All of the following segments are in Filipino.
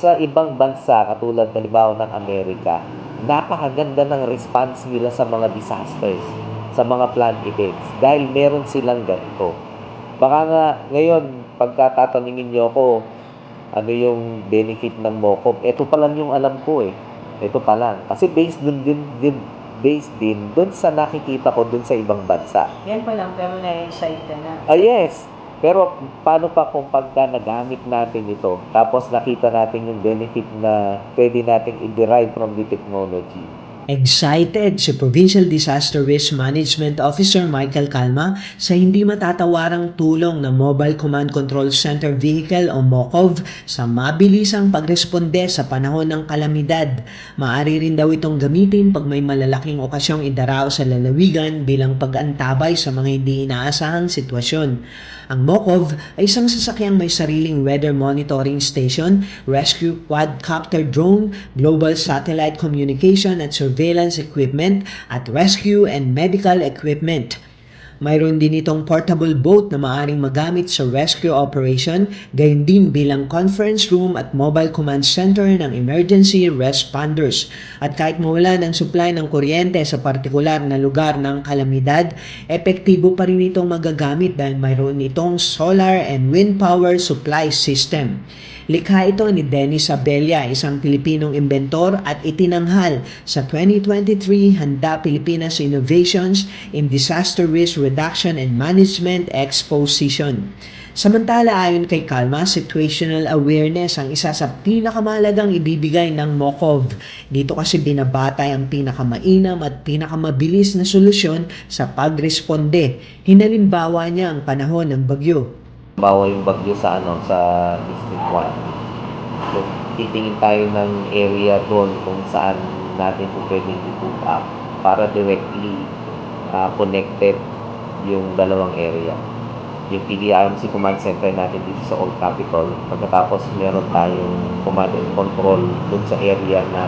sa ibang bansa, katulad halimbawa ng Amerika, napakaganda ng response nila sa mga disasters, sa mga planned events, dahil meron silang ganito. Baka nga ngayon, pagka tatanungin niyo ako, ano yung benefit ng MOCOV, ito pa lang yung alam ko eh. Ito pa lang. Kasi based dun din, din based din dun sa nakikita ko dun sa ibang bansa. Yan pa lang, pero na-excite na. Ah, yes. Pero paano pa kung pagka nagamit natin ito, tapos nakita natin yung benefit na pwede nating i-derive from the technology. Excited si Provincial Disaster Risk Management Officer Michael Calma sa hindi matatawarang tulong ng Mobile Command Control Center Vehicle o MOCOV sa mabilisang pagresponde sa panahon ng kalamidad. Maari rin daw itong gamitin pag may malalaking okasyong idarao sa lalawigan bilang pag-antabay sa mga hindi inaasahang sitwasyon. Ang MOCOV ay isang sasakyang may sariling weather monitoring station, rescue quadcopter drone, global satellite communication at surveillance equipment, at rescue and medical equipment. Mayroon din itong portable boat na maaaring magamit sa rescue operation, gayon din bilang conference room at mobile command center ng emergency responders. At kahit mawala ng supply ng kuryente sa partikular na lugar ng kalamidad, epektibo pa rin itong magagamit dahil mayroon itong solar and wind power supply system. Likha ito ni Dennis Abella, isang Pilipinong inventor at itinanghal sa 2023 Handa Pilipinas Innovations in Disaster Risk Reduction and Management Exposition. Samantala ayon kay Kalma, situational awareness ang isa sa pinakamalagang ibibigay ng MOCOV. Dito kasi binabatay ang pinakamainam at pinakamabilis na solusyon sa pagresponde. Hinalimbawa niya ang panahon ng bagyo. Bawa yung bagyo sa ano sa District 1. So, titingin tayo ng area doon kung saan natin po pwedeng i-put up para directly ah, connected yung dalawang area. Yung PDRMC command center natin dito sa Old Capitol. Pagkatapos meron tayong command and control doon sa area na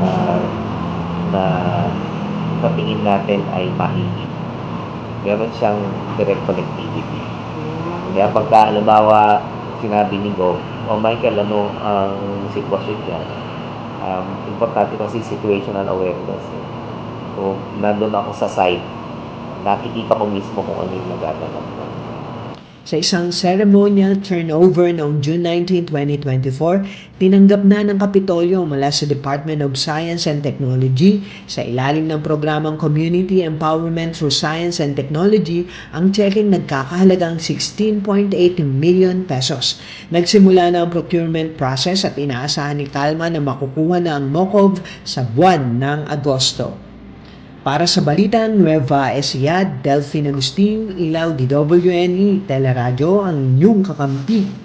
ah, na sa natin ay mahigit. Meron siyang direct connectivity. Kaya pagka halimbawa sinabi ni Go, oh Michael, ano ang sitwasyon dyan? Um, importante kasi situational awareness. So, nandun ako sa site, nakikita ko mismo kung ano yung nagaganap. Sa isang ceremonial turnover noong June 19, 2024, tinanggap na ng Kapitolyo mula sa Department of Science and Technology sa ilalim ng programang Community Empowerment Through Science and Technology ang checking nagkakahalagang 16.8 million pesos. Nagsimula na ang procurement process at inaasahan ni Kalma na makukuha na ang MOCOV sa buwan ng Agosto. Para sa Balitang Nueva Ecija, Delphine Agustin, Ilaw DWNE, Teleradyo, ang inyong kakampi.